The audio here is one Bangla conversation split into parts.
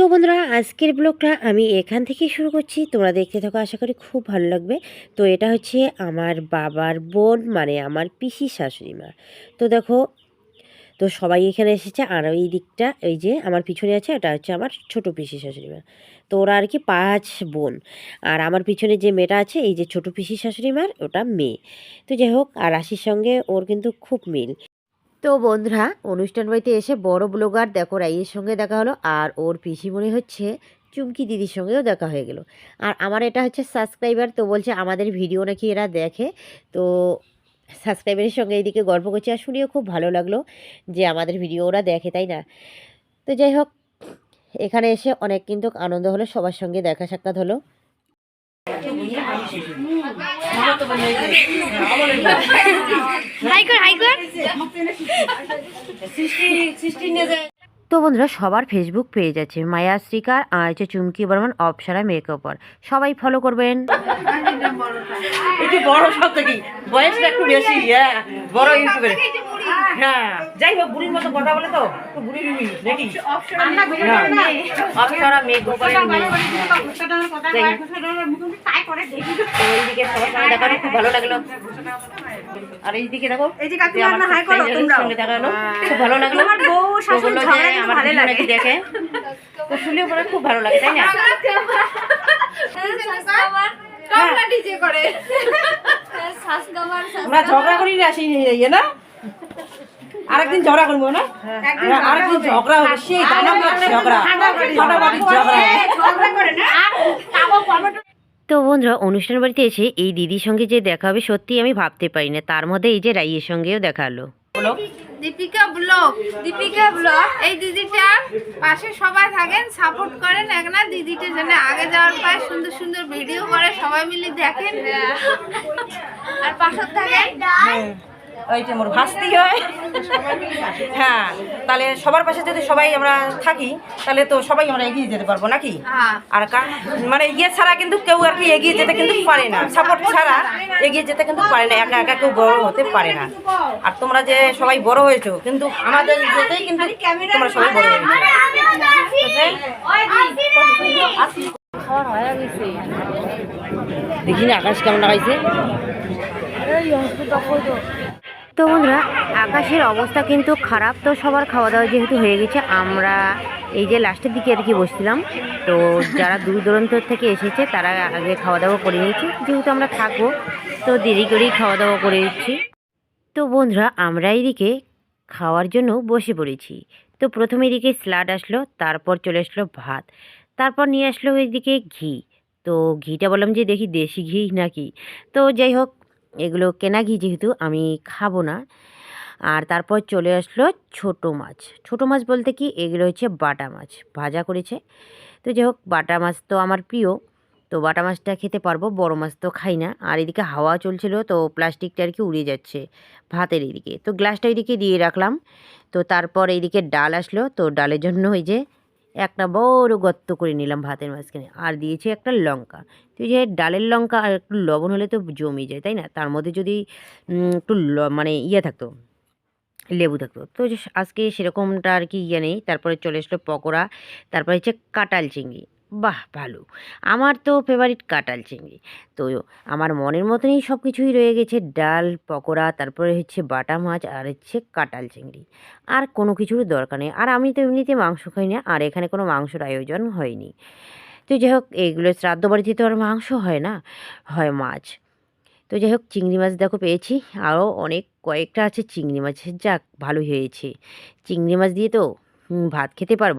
তো বন্ধুরা, আজকের ব্লগটা আমি এখান থেকে শুরু করছি। তোমরা দেখতে থাকো, আশা করি খুব ভালো লাগবে। তো এটা হচ্ছে আমার বাবার বোন মানে আমার পিসি শাশুড়ি মা। তো দেখো, তো সবাই এখানে এসেছে। আর ওই দিকটা এই যে আমার পিছনে আছে এটা হচ্ছে আমার ছোট পিসি শাশুড়ি মা। তো ওরা আর কি পাঁচ বোন। আর আমার পিছনে যে মেয়েটা আছে, এই যে ছোট পিসি শাশুড়ি মার, ওটা মেয়ে। তো যাই হোক, আর রাশির সঙ্গে ওর কিন্তু খুব মিল। তো বন্ধুরা, অনুষ্ঠান বাড়িতে এসে বড় ব্লগার দেখো রাইয়ের সঙ্গে দেখা হলো আর ওর পিসি মনে হচ্ছে চুমকি দিদির সঙ্গেও দেখা হয়ে গেল। আর আমার এটা হচ্ছে সাবস্ক্রাইবার তো বলছে আমাদের ভিডিও নাকি এরা দেখে। তো সাবস্ক্রাইবারের সঙ্গে এইদিকে গল্প করছে আর শুনেও খুব ভালো লাগল যে আমাদের ভিডিও ওরা দেখে, তাই না? তো যাই হোক, এখানে এসে অনেক কিন্তু আনন্দ হলো, সবার সঙ্গে দেখা সাক্ষাৎ হলো। তো বন্ধুরা, সবার ফেসবুক পেজ আছে, মায়া শ্রীকার আর আছে চুমকি বর্মন অপসারা মেকআপার সবাই ফলো করবেন। বড় বয়সটা একটু বেশি হ্যাঁ বড় ইউটিউবের। হ্যাঁ। যাই হোক বুড়ির মতো কথা বলে তো তো বুড়ির নাকি? হ্যাঁ। অপসরা মেয়ে গোপালের মেয়ে। যাই হোক। তো এইদিকে সবার সঙ্গে দেখা খুব ভালো লাগল। আর এইদিকে দেখো এই যে যে কাকিমা হাই করো subscriber-দের সঙ্গে দেখা হলো। খুব ভালো লাগল। তোমার বউ শাশুড়ি ঝগড়া আমার ভালো লাগে। দেখে। তো শুনেও পরে খুব ভালো লাগে তাই না? আমরা ঝগড়া করি। না সেই ইয়ে না? আরেকদিন ঝগড়া করব না? হ্যাঁ, আরেকদিন ঝগড়া হবে। সেই ঝগড়া। ফাটাফাটি ঝগড়া। তো বন্ধুরা অনুষ্ঠান বাড়িতে এসে এই দিদির সঙ্গে যে দেখা হবে সত্যি আমি ভাবতে পারি না তার মধ্যে এই যে রাইয়ের সঙ্গেও দেখা হলো। Deepika vlog Deepika vlog. এই দিদিটা পাশে সবাই থাকেন সাপোর্ট করেন। এক না দিদিটা যেন আগে যাওয়ার পায় সুন্দর সুন্দর ভিডিও করে সবাই মিলে দেখেন। আর পাশে থাকেন। ওইটা মোর ভাস্তি হয়। হ্যাঁ তাহলে সবার পাশে যদি সবাই আমরা থাকি তাহলে তো সবাই আমরা এগিয়ে যেতে পারব নাকি? হ্যাঁ। আর মানে ইয়ে ছাড়া কিন্তু কেউ আর কি এগিয়ে যেতে কিন্তু পারে না। সাপোর্ট ছাড়া এগিয়ে যেতে কিন্তু পারে না। একা একা কেউ বড় হতে পারে না। আর তোমরা যে সবাই বড় হয়েছো কিন্তু আমাদের যেতেই কিন্তু তোমরা সবাই বড় হয়েছো দেখি না আকাশ কেমন লাগাইছে তো বন্ধুরা আকাশের অবস্থা কিন্তু খারাপ তো সবার খাওয়া দাওয়া যেহেতু হয়ে গেছে। আমরা এই যে লাস্টের দিকে আর কি বসছিলাম, তো যারা দূর দূরান্ত থেকে এসেছে, তারা আগে খাওয়া দাওয়া করে নিয়েছে। যেহেতু আমরা থাকব, তো দেরি করেই খাওয়া দাওয়া করে দিচ্ছি তো বন্ধুরা, আমরা এইদিকে খাওয়ার জন্য বসে পড়েছি। তো প্রথমে এদিকে স্যালাড আসলো, তারপর চলে আসলো ভাত। তারপর নিয়ে আসলো এইদিকে ঘি। তো ঘিটা বললাম যে দেখি দেশি ঘি নাকি? তো যাই হোক এগুলো কেনা ঘি যেহেতু আমি খাব না। আর তারপর চলে আসলো ছোট মাছ। ছোট মাছ বলতে কি? এগুলো হচ্ছে বাটা মাছ, ভাজা করেছে। তো যাই হোক, বাটা মাছ তো আমার প্রিয়। তো বাটা মাছটা খেতে পারব, বড় মাছ তো খাই না। আর এদিকে হাওয়া চলছিল, তো প্লাস্টিকটা আর কি উড়ে যাচ্ছে ভাতের এদিকে। তো গ্লাসটা এদিকে দিয়ে রাখলাম। তো তারপর এইদিকে ডাল আসলো, তো ডালের জন্য ওই যে একটা বড় গর্ত করে নিলাম ভাতের মাঝখানে। আর দিয়েছি একটা লঙ্কা। তো যে ডালের লঙ্কা আর একটু লবণ হলে তো জমে যায়, তাই না? তার মধ্যে যদি একটু মানে ইয়ে থাকতো, লেবু থাকতো। তো আজকে সেরকমটা আর কি ইয়ে নেই। তারপরে চলে আসলো পকোড়া, তারপরে হচ্ছে কাটাল চিংড়ি। বাহ, ভালো। আমার তো ফেভারিট কাঁটাল চিংড়ি। তো আমার মনের মতনই সব কিছুই রয়ে গেছে। ডাল, পকোড়া, তারপরে হচ্ছে বাটা মাছ আর হচ্ছে কাঁটাল চিংড়ি। আর কোনো কিছুর দরকার নেই। আর আমি তো এমনিতে মাংস খাই না। আর এখানে কোনো মাংসর আয়োজন হয়নি। তো যাই হোক এইগুলো শ্রাদ্ধ বাড়িতে তো আর মাংস হয় না, হয় মাছ। তো যাই হোক, চিংড়ি মাছ দেখো পেয়েছি। আরও অনেক কয়েকটা আছে চিংড়ি মাছ যাক, ভালোই হয়েছে। চিংড়ি মাছ দিয়ে তো ভাত খেতে পারব।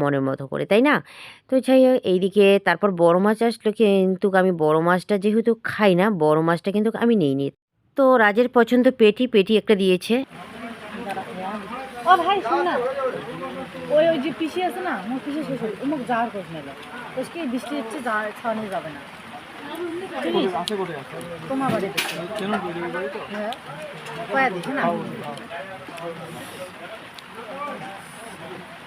মনের মতো করে তাই না? তো যাই হোক এইদিকে তারপর বড় মাছ আসলো কিন্তু আমি বড় মাছটা যেহেতু খাই না বড় মাছটা কিন্তু আমি নিই নি তো রাজের পছন্দ পেটি পেটি একটা দিয়েছে। ও ভাই শোন না। ওই ওই যে পিসি আছে না মোর পিসি শ্বশুর অমুক যাওয়ার খোঁজ নেবে আজকে বৃষ্টি হচ্ছে ছাড়ানো যাবে না। তোমার বাড়িতে। হ্যাঁ। কয়া না হ্যাঁ বৃষ্টি না কাকি বৃষ্টি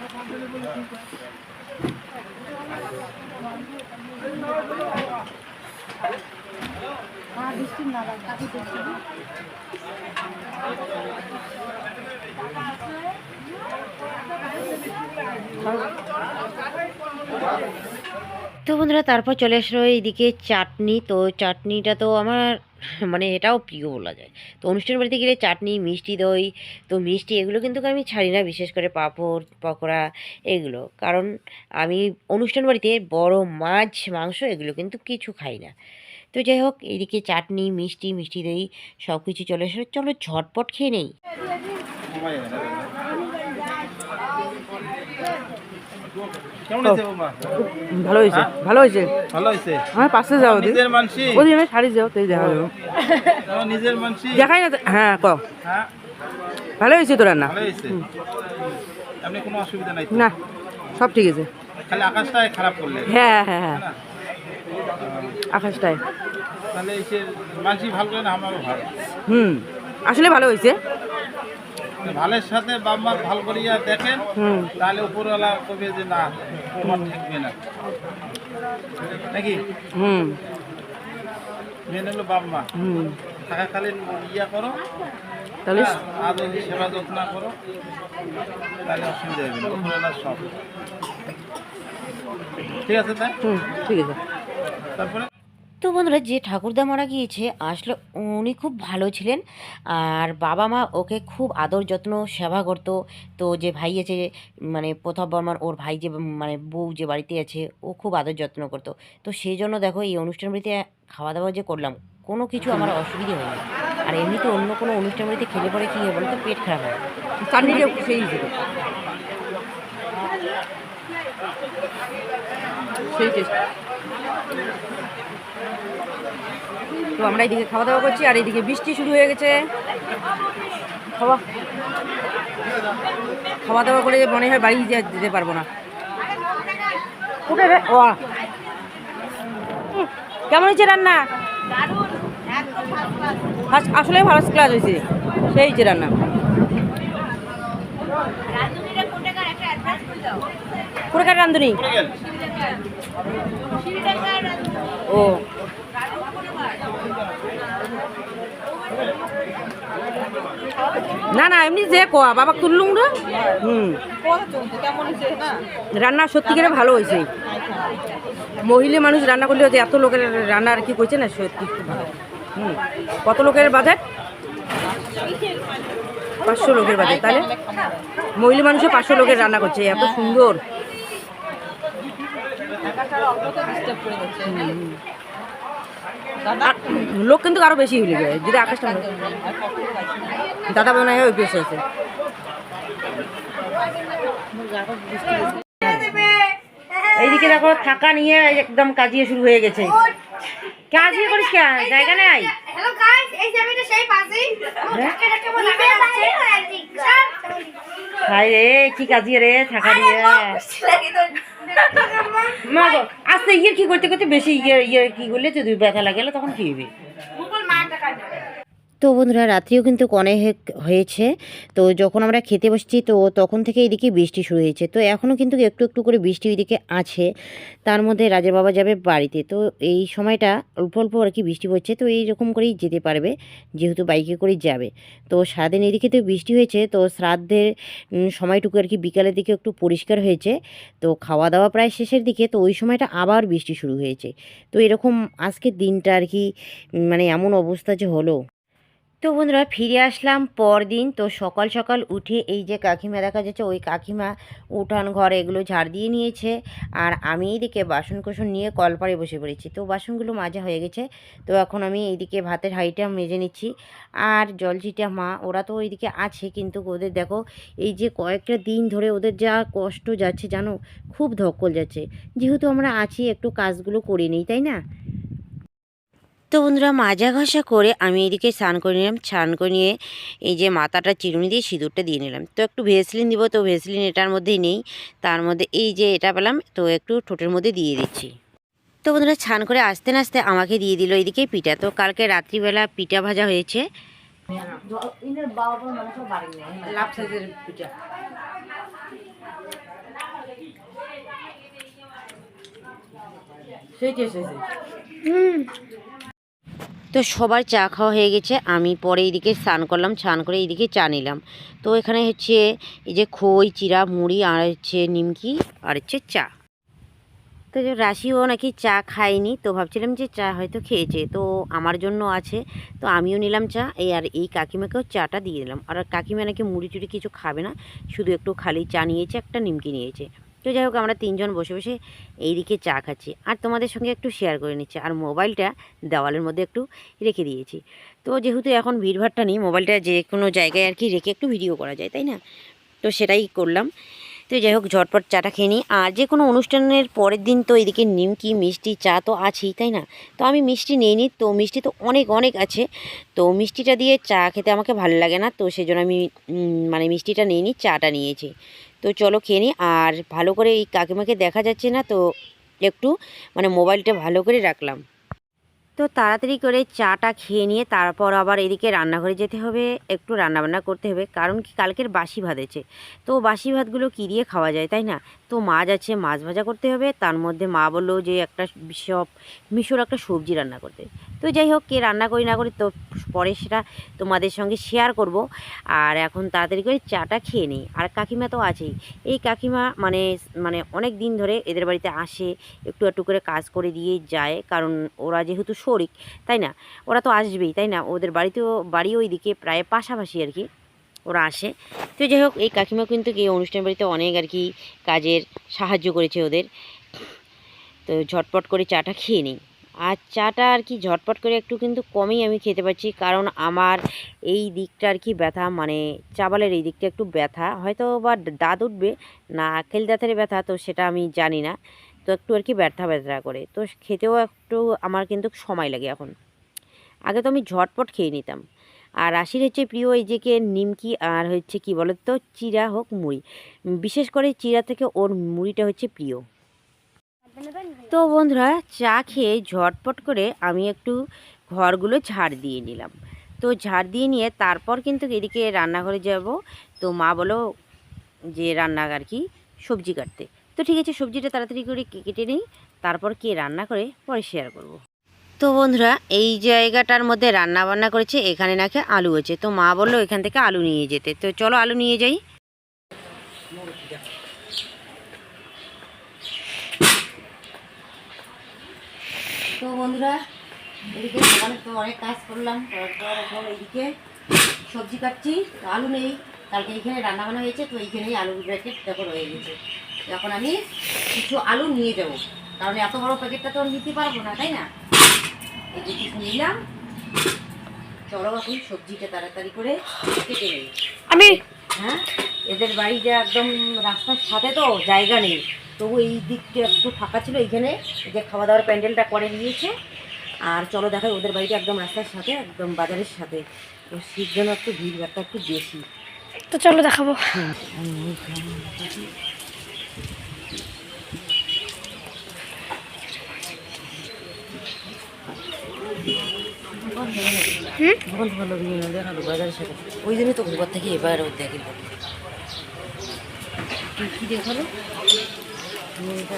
তো বন্ধুরা তারপর চলে আসলো এইদিকে চাটনি। তো চাটনিটা তো আমার মানে এটাও প্রিয় বলা যায়। তো অনুষ্ঠান বাড়িতে গেলে চাটনি, মিষ্টি দই, তো মিষ্টি এগুলো কিন্তু আমি ছাড়ি না, বিশেষ করে পাঁপড়, পকোড়া এগুলো। কারণ আমি অনুষ্ঠান বাড়িতে বড় মাছ, মাংস এগুলো কিন্তু কিছু খাই না। তো যাই হোক, এদিকে চাটনি, মিষ্টি মিষ্টি দই সব কিছু চলে আসলো চলো ঝটপট খেয়ে নেই। কেমন বৌমা? ভালো হয়েছে। ভালো হয়েছে? ভালো হয়েছে? আমার পাশে যাও নিজের মানসি? ওই আমি শাড়ি যাও তাই দেখা যাব। নিজের মানসি? দেখাই না হ্যাঁ ক। হ্যাঁ? ভালো হয়েছে তো রান্না ভালো হয়েছে? আপনি কোনো অসুবিধা নাই না সব ঠিক আছে। খালি আকাশটাই খারাপ করলে? হ্যাঁ হ্যাঁ হ্যাঁ। আকাশটায় তাহলে এই মানসি ভালো করে না আমারও ভালো। হুম আসলে ভালো হয়েছে। ভালের সাথে বাম্মা ভালো করিয়া দেখেন তাহলে উপরওয়ালা কবে যে না তোমার ঠেকবে না। নাকি? হুম। মেন হলো বাম্মা থাকাকালীন ইয়া করো তাহলে হ্যাঁ, আদর সেবা যত্ন করো তাহলে অসুবিধা হবে না উপরওয়ালা সব। ঠিক আছে তাই? ঠিক আছে। তারপরে? তো বন্ধুরা যে ঠাকুরদা মারা গিয়েছে আসলে উনি খুব ভালো ছিলেন। আর বাবা মা ওকে খুব আদর যত্ন সেবা করতো। তো যে ভাই আছে মানে প্রথম বর্মার ওর ভাই যে মানে বউ যে বাড়িতে আছে ও খুব আদর যত্ন করতো। তো সেই জন্য দেখো এই অনুষ্ঠান বাড়িতে খাওয়া দাওয়া যে করলাম কোনো কিছু আমার অসুবিধে হয়নি। আর এমনিতে অন্য কোনো অনুষ্ঠান বাড়িতে খেলে পরে কী হয় বলো তো পেট খারাপ হয়। সেই টেস্ট তো আমরা এইদিকে খাওয়া দাওয়া করছি আর এইদিকে বৃষ্টি শুরু হয়ে গেছে। খাওয়া খাওয়া দাওয়া করে মনে হয় বাড়ি যেতে পারব না। ও কেমন হয়েছে রান্না? আসলে ফার্স্ট ক্লাস হয়েছে। সেই হয়েছে রান্না। কোথাকার রান্ধুনি? ও। না না, এমনি যে কোয়া, বাবা তুললুম রে হুম। রান্না সত্যিকারে ভালো হয়েছে। মহিলা মানুষ রান্না করলে যে এত লোকের রান্না আর কি করছে না, সত্যি হুম। কত লোকের বাজেট? পাঁচশো লোকের বাজেট, তাহলে? মহিলা মানুষও পাঁচশো লোকের রান্না করছে, এত সুন্দর। লোক কিন্তু আরও বেশি হইলে যায় যদি আকাশটা দাদা মনে হয় ওই পেশে আছে। এইদিকে দেখো থাকা নিয়ে একদম কাজিয়ে শুরু হয়ে গেছে। কাজিয়ে করিস কে? জায়গা নেই? হ্যালো গাইস এই যে আমি সেই পাশেই ঢাকে ঢাকে বলে যাচ্ছে হাই রে কি কাজিয়ে রে থাকা নিয়ে। মা গো আস্তে ইয়ে কি করতে করতে বেশি ইয়ে ইয়ে কি করলে যদি ব্যথা লাগে তখন কি হবে তো বন্ধুরা রাত্রিও কিন্তু অনেক হয়েছে। তো যখন আমরা খেতে বসছি, তো তখন থেকে এদিকে বৃষ্টি শুরু হয়েছে। তো এখনও কিন্তু একটু একটু করে বৃষ্টি ওইদিকে আছে। তার মধ্যে রাজের বাবা যাবে বাড়িতে। তো এই সময়টা অল্প অল্প আর কি বৃষ্টি পড়ছে। তো এইরকম করেই যেতে পারবে, যেহেতু বাইকে করেই যাবে। তো সারাদিন এদিকে তো বৃষ্টি হয়েছে। তো শ্রাদ্ধের সময়টুকু আর কি বিকালের দিকে একটু পরিষ্কার হয়েছে। তো খাওয়া দাওয়া প্রায় শেষের দিকে। তো ওই সময়টা আবার বৃষ্টি শুরু হয়েছে। তো এরকম আজকের দিনটা আর কি মানে এমন অবস্থা যে হলো। তো বন্ধুরা ফিরে আসলাম পরদিন। তো সকাল সকাল উঠে এই যে কাকিমা দেখা যাচ্ছে, ওই কাকিমা উঠান ঘর এগুলো ঝাড় দিয়ে নিয়েছে। আর আমি এইদিকে বাসন কোসন নিয়ে কলপাড়ে বসে পড়েছি। তো বাসনগুলো মাজা হয়ে গেছে। তো এখন আমি এইদিকে ভাতের হাঁড়িটা মেজে নিচ্ছি। আর জলচিটা মা, ওরা তো ওইদিকে আছে কিন্তু ওদের দেখো, এই যে কয়েকটা দিন ধরে ওদের যা কষ্ট যাচ্ছে জানো, খুব ধকল যাচ্ছে। যেহেতু আমরা আছি, একটু কাজগুলো করে নিই, তাই না? তো বন্ধুরা মাজা ঘষা করে আমি এদিকে স্নান করে নিলাম। স্নান করে নিয়ে এই যে মাথাটা চিরুনি দিয়ে সিঁদুরটা দিয়ে নিলাম। তো একটু ভেসলিন দিব তো ভেসলিন এটার মধ্যেই নেই। তার মধ্যে এই যে এটা পেলাম তো একটু ঠোঁটের মধ্যে দিয়ে দিচ্ছি। তো বন্ধুরা স্নান করে আসতে আসতে আমাকে দিয়ে দিল এদিকে পিঠা। তো কালকে রাত্রিবেলা পিঠা ভাজা হয়েছে। পিঠা। তো সবার চা খাওয়া হয়ে গেছে। আমি পরে এইদিকে স্নান করলাম, স্নান করে এইদিকে চা নিলাম। তো এখানে হচ্ছে এই যে খই, চিরা, মুড়ি, আর হচ্ছে নিমকি, আর হচ্ছে চা। তো রাশিও নাকি চা খায়নি, তো ভাবছিলাম যে চা হয়তো খেয়েছে। তো আমার জন্য আছে, তো আমিও নিলাম চা। এই আর এই কাকিমাকেও চাটা দিয়ে দিলাম। আর কাকিমা নাকি মুড়ি টুড়ি কিছু খাবে না, শুধু একটু খালি চা নিয়েছে, একটা নিমকি নিয়েছে। তো যাই হোক, আমরা তিনজন বসে বসে এইদিকে চা খাচ্ছি। আর তোমাদের সঙ্গে একটু শেয়ার করে নিচ্ছি। আর মোবাইলটা দেওয়ালের মধ্যে একটু রেখে দিয়েছি। তো যেহেতু এখন ভিড়ভাড়টা নেই মোবাইলটা যে কোনো জায়গায় আর কি রেখে একটু ভিডিও করা যায়, তাই না? তো সেটাই করলাম। তো যাই হোক, ঝটপট চাটা খেয়ে নিই। আর যে কোনো অনুষ্ঠানের পরের দিন তো এদিকে নিমকি, মিষ্টি, চা তো আছেই, তাই না? তো আমি মিষ্টি নিইনি, তো মিষ্টি তো অনেক অনেক আছে। তো মিষ্টিটা দিয়ে চা খেতে আমাকে ভালো লাগে না, তো সেজন্য আমি মানে মিষ্টিটা নিইনি, চাটা নিয়েছি। তো চলো খেয়ে নিই আর ভালো করে এই কাকিমাকে দেখা যাচ্ছে না তো একটু মানে মোবাইলটা ভালো করে রাখলাম। তো তাড়াতাড়ি করে চাটা খেয়ে নিয়ে তারপর আবার এদিকে রান্নাঘরে যেতে হবে, একটু রান্নাবান্না করতে হবে। কারণ কি কালকের বাসি ভাত আছে। তো বাসি ভাতগুলো কী দিয়ে খাওয়া যায় তাই না? তো মাছ আছে, মাছ ভাজা করতে হবে। তার মধ্যে মা বলল যে একটা সব মিশর একটা সবজি রান্না করতে। তো যাই হোক, কে রান্না করি না করি, তো পরে সেটা তোমাদের সঙ্গে শেয়ার করব। আর এখন তাড়াতাড়ি করে চাটা খেয়ে নিই। আর কাকিমা তো আছেই। এই কাকিমা মানে মানে অনেক দিন ধরে এদের বাড়িতে আসে, একটু একটু করে কাজ করে দিয়ে যায়, কারণ ওরা যেহেতু শরিক, তাই না? ওরা তো আসবেই, তাই না? ওদের বাড়িতেও, বাড়ি ওইদিকে প্রায় পাশাপাশি আর কি, ওরা আসে। তো যাই হোক, এই কাকিমা কিন্তু এই অনুষ্ঠান বাড়িতে অনেক আর কি কাজের সাহায্য করেছে ওদের। তো ঝটপট করে চাটা খেয়ে নিই। আর চাটা আর কি ঝটপট করে একটু কিন্তু কমই আমি খেতে পারছি, কারণ আমার এই দিকটা আর কি ব্যথা মানে চাবালের এই দিকটা একটু ব্যথা, হয়তো বা দাঁত উঠবে, না আকেল দাঁতের ব্যথা, তো সেটা আমি জানি না। তো একটু আর কি ব্যথা ব্যথা করে, তো খেতেও একটু আমার কিন্তু সময় লাগে এখন। আগে তো আমি ঝটপট খেয়ে নিতাম। আর রাশির হচ্ছে প্রিয় এই যে কে নিমকি আর হচ্ছে কি বলো তো চিরা হোক মুড়ি। বিশেষ করে চিরা থেকে ওর মুড়িটা হচ্ছে প্রিয়। তো বন্ধুরা, চা খেয়ে ঝটপট করে আমি একটু ঘরগুলো ঝাড় দিয়ে নিলাম। তো ঝাড় দিয়ে নিয়ে তারপর কিন্তু এদিকে রান্নাঘরে যাব। তো মা বলো যে রান্না আর কি, সবজি কাটতে। তো ঠিক আছে, সবজিটা তাড়াতাড়ি করে কেটে নিই। তারপর কে রান্না করে পরে শেয়ার করব। তো বন্ধুরা, এই জায়গাটার মধ্যে রান্না বান্না করেছে, এখানে নাকি আলু আছে। তো মা বলল এখান থেকে আলু নিয়ে যেতে। তো চলো আলু নিয়ে যাই তো বন্ধুরা, এদিকে অনেক তো অনেক কাজ করলাম করার পর এখন এদিকে সবজি কাটছি আলু নেই, কালকে এইখানে রান্না বান্না হয়েছে, তো এইখানেই আলুর প্যাকেট দেখো রয়ে গেছে। এখন আমি কিছু আলু নিয়ে যাব, কারণ এত বড় প্যাকেটটা তো আমি নিতে পারব না, তাই না? এই যে কিছু নিলাম, চলো এখন সবজিটা তাড়াতাড়ি করে কেটে নিই। আমি হ্যাঁ? এদের বাড়িটা একদম রাস্তার সাথে তো জায়গা নেই। তবু এই দিকটা একটু ফাঁকা ছিল এইখানে। যে খাওয়া দাওয়ার প্যান্ডেলটা করে নিয়েছে। আর চলো দেখাই ওদের বাড়িটা একদম রাস্তার সাথে একদম বাজারের সাথে। তো শীত জন্য একটু ভিড় একটু বেশি। তো চলো দেখাবো। ভালো ভালো দেখাল বাজারের সাথে ওই জন্যই তো ঘর থেকে এবার ও দেখে কি কি দেখাল? মেয়েটা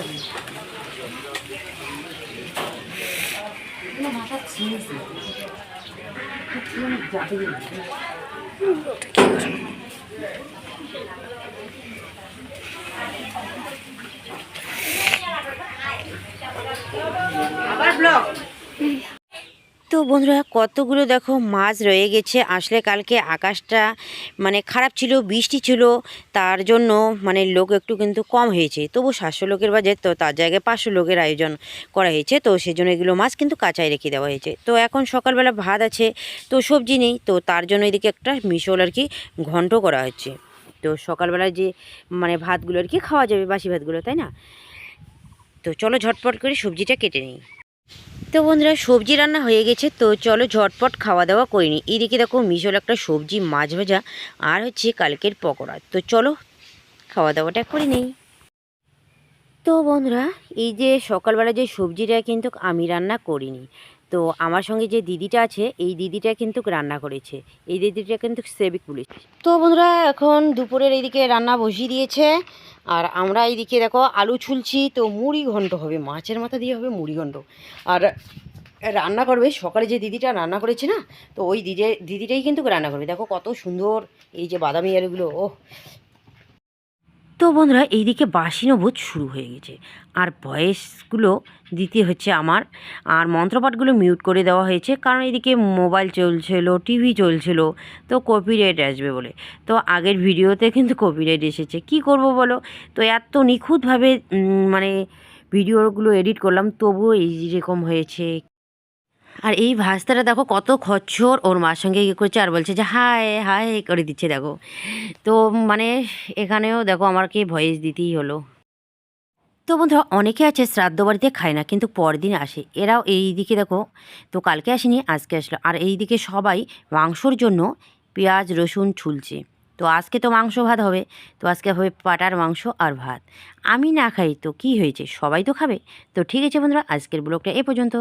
মাথা ছিঁড়েছে যাবে আবার ব্লক তো বন্ধুরা, কতগুলো দেখো মাছ রয়ে গেছে। আসলে কালকে আকাশটা মানে খারাপ ছিল, বৃষ্টি ছিল, তার জন্য মানে লোক একটু কিন্তু কম হয়েছে। তবু সাতশো লোকের বাজে তো তার জায়গায় পাঁচশো লোকের আয়োজন করা হয়েছে। তো সেজন্য এগুলো মাছ কিন্তু কাঁচায় রেখে দেওয়া হয়েছে। তো এখন সকালবেলা ভাত আছে, তো সবজি নেই, তো তার জন্য এদিকে একটা মিশল আর কি ঘন্ট করা হচ্ছে। তো সকালবেলা যে মানে ভাতগুলো আর কি খাওয়া যাবে, বাসি ভাতগুলো, তাই না? তো চলো ঝটপট করে সবজিটা কেটে নিই। তো বন্ধুরা, সবজি রান্না হয়ে গেছে, তো চলো ঝটপট খাওয়া দাওয়া করে নিই। এদিকে দেখো মিশল একটা সবজি মাছ ভাজা আর হচ্ছে কালকের পকোড়া। তো চলো খাওয়া দাওয়াটা করে নিই। তো বন্ধুরা, এই যে সকালবেলা যে সবজিটা কিন্তু আমি রান্না করিনি তো আমার সঙ্গে যে দিদিটা আছে, এই দিদিটা কিন্তু রান্না করেছে। এই দিদিটা কিন্তু সেবিক পুলিশ। তো বন্ধুরা, এখন দুপুরের এইদিকে রান্না বসিয়ে দিয়েছে। আর আমরা এইদিকে দেখো, আলু ছুলছি, তো মুড়ি ঘন্ট হবে, মাছের মাথা দিয়ে হবে মুড়ি ঘন্ট। আর রান্না করবে, সকালে যে দিদিটা রান্না করেছে না, তো ওই দিদি দিদিটাই কিন্তু রান্না করবে। দেখো কত সুন্দর এই যে বাদামি আলুগুলো ও তো বন্ধুরা, এইদিকে বাসি নবুজ শুরু হয়ে গেছে। আর ভয়েসগুলো দিতে হচ্ছে আমার। আর মন্ত্রপাঠগুলো মিউট করে দেওয়া হয়েছে। কারণ এদিকে মোবাইল চলছিল, টিভি চলছিল, তো কপিরাইট আসবে বলে। তো আগের ভিডিওতে কিন্তু কপিরাইট এসেছে। কি করব বলো? তো এত নিখুঁতভাবে মানে ভিডিওগুলো এডিট করলাম, তবুও এই রকম হয়েছে। আর এই ভাস্তাটা দেখো কত খচ্চর ওর মার সঙ্গে ইয়ে করছে আর বলছে যে, হায় হায়, করে দিচ্ছে দেখো। তো মানে এখানেও দেখো আমাকে ভয়েস দিতেই হলো। তো বন্ধুরা, অনেকে আছে শ্রাদ্ধ বাড়িতে খায় না, কিন্তু পরের দিন আসে। এরাও এই দিকে দেখো, তো কালকে আসেনি, আজকে আসলো। আর এই দিকে সবাই মাংসর জন্য পেঁয়াজ, রসুন ছুলছে। তো আজকে তো মাংস ভাত হবে। তো আজকে হবে পাটার মাংস আর ভাত। আমি না খাই তো কি হয়েছে? সবাই তো খাবে। তো ঠিক আছে বন্ধুরা, আজকের ব্লগটা এ পর্যন্ত।